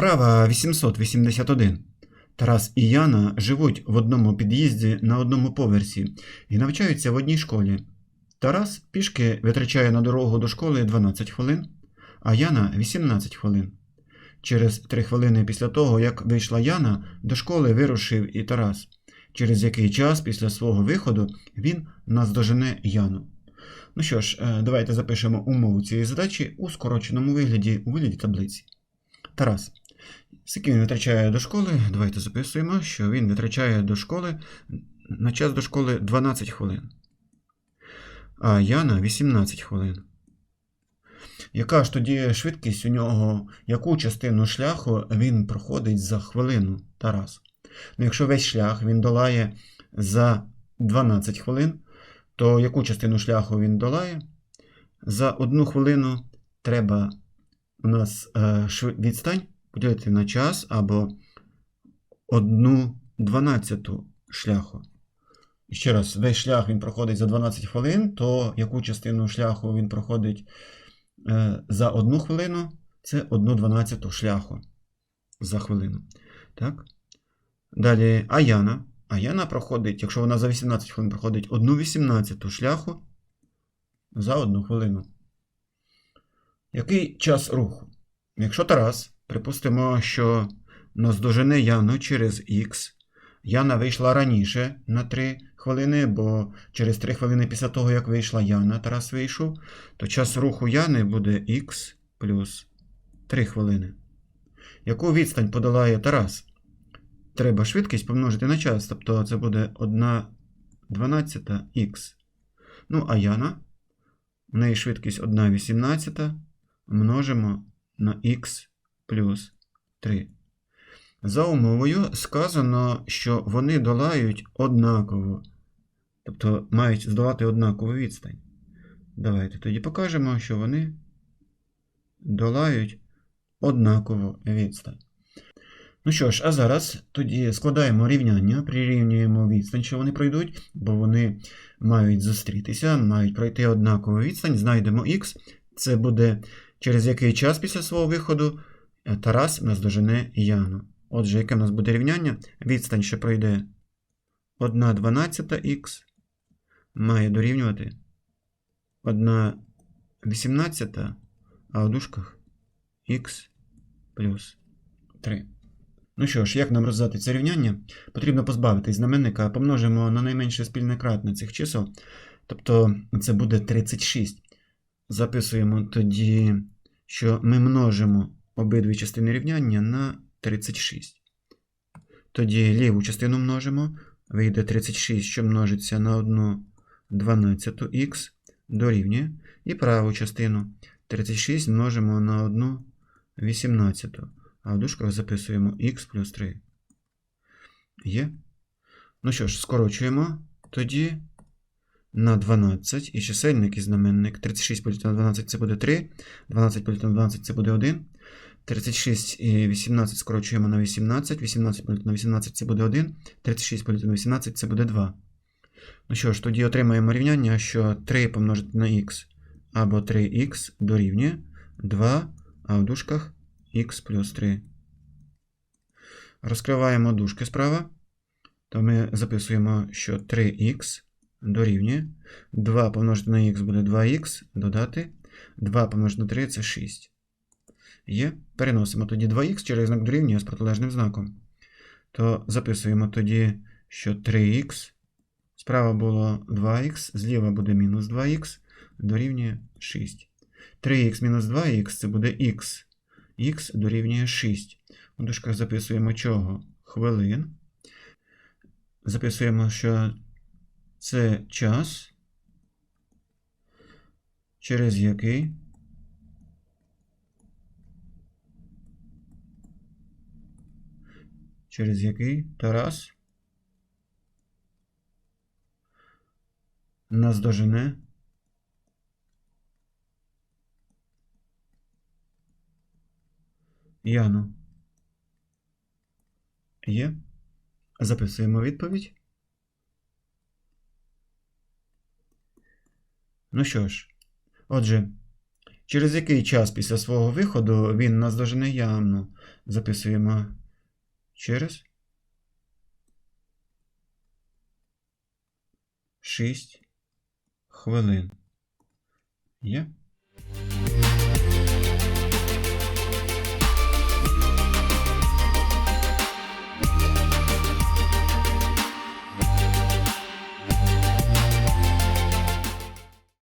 Вправа 881. Тарас і Яна живуть в одному під'їзді на одному поверсі і навчаються в одній школі. Тарас пішки витрачає на дорогу до школи 12 хвилин, а Яна 18 хвилин. Через 3 хвилини після того, як вийшла Яна, до школи вирушив і Тарас. Через який час після свого виходу він наздожене Яну. Ну що ж, е, давайте запишемо умову цієї задачі у скороченому вигляді, у вигляді таблиці. Тарас. Скільки він витрачає до школи? Давайте записуємо, що він витрачає до школи на час до школи 12 хвилин. А Яна 18 хвилин. Яка ж тоді швидкість у нього, яку частину шляху він проходить за хвилину, Тарас? Ну, якщо весь шлях він долає за 12 хвилин, то яку частину шляху він долає? За одну хвилину треба у нас е, відстань поділити на час або одну дванадцяту шляху. Ще раз, весь шлях він проходить за 12 хвилин, то яку частину шляху він проходить е, за одну хвилину, це одну дванадцяту шляху за хвилину. Так? Далі Аяна. Аяна проходить, якщо вона за 18 хвилин проходить одну вісімнадцяту шляху за одну хвилину. Який час руху? Якщо Тарас, припустимо, що наздожене Яну через Х, Яна вийшла раніше на 3 хвилини, бо через 3 хвилини після того, як вийшла Яна, Тарас вийшов, то час руху Яни буде Х плюс 3 хвилини. Яку відстань подолає Тарас? Треба швидкість помножити на час, тобто це буде 1 12 х. Ну, а Яна, в неї швидкість 1 18 множимо на х плюс 3. За умовою сказано, що вони долають однаково, тобто мають здолати однакову відстань. Давайте тоді покажемо, що вони долають однакову відстань. Ну що ж, а зараз тоді складаємо рівняння, прирівнюємо відстань, що вони пройдуть, бо вони мають зустрітися, мають пройти однакову відстань, знайдемо х. Це буде через який час після свого виходу Тарас наздожене Яну. Отже, яке в нас буде рівняння? Відстань, що пройде 1 12 х має дорівнювати 1 18, а у дужках х плюс 3. Ну що ж, як нам розв'язати це рівняння? Потрібно позбавитись знаменника, помножимо на найменше спільне кратне цих чисел. Тобто це буде 36. Записуємо тоді, що ми множимо обидві частини рівняння на 36. Тоді ліву частину множимо. Вийде 36, що множиться на 1 12 х дорівнює. І праву частину 36 множимо на 1 18. А в дужках записуємо х плюс 3. Є. Ну що ж, скорочуємо тоді на 12 і чисельник і знаменник. 36 поділити на 12 це буде 3. 12 поділити на 12 це буде 1. 36 і 18 скорочуємо на 18. 18 поділити на 18 це буде 1. 36 поділити на 18 це буде 2. Ну що ж, тоді отримаємо рівняння, що 3 помножити на х або 3х дорівнює 2, а в дужках х плюс 3. Розкриваємо дужки справа. То ми записуємо, що 3х дорівнює. 2 помножити на х буде 2х, додати. 2 помножити на 3 це 6. Є. Переносимо тоді 2х через знак дорівнює з протилежним знаком. То записуємо тоді, що 3х. Справа було 2х, зліва буде мінус 2х, дорівнює 6. 3х мінус 2х це буде х. Х дорівнює 6. У дужках записуємо чого? Хвилин. Записуємо, що це час, через який через який Тарас наздожене Яну. Є. Записуємо відповідь. Ну що ж, отже, Через який час після свого виходу він нас дожене явно. Записуємо через 6 хвилин. Є?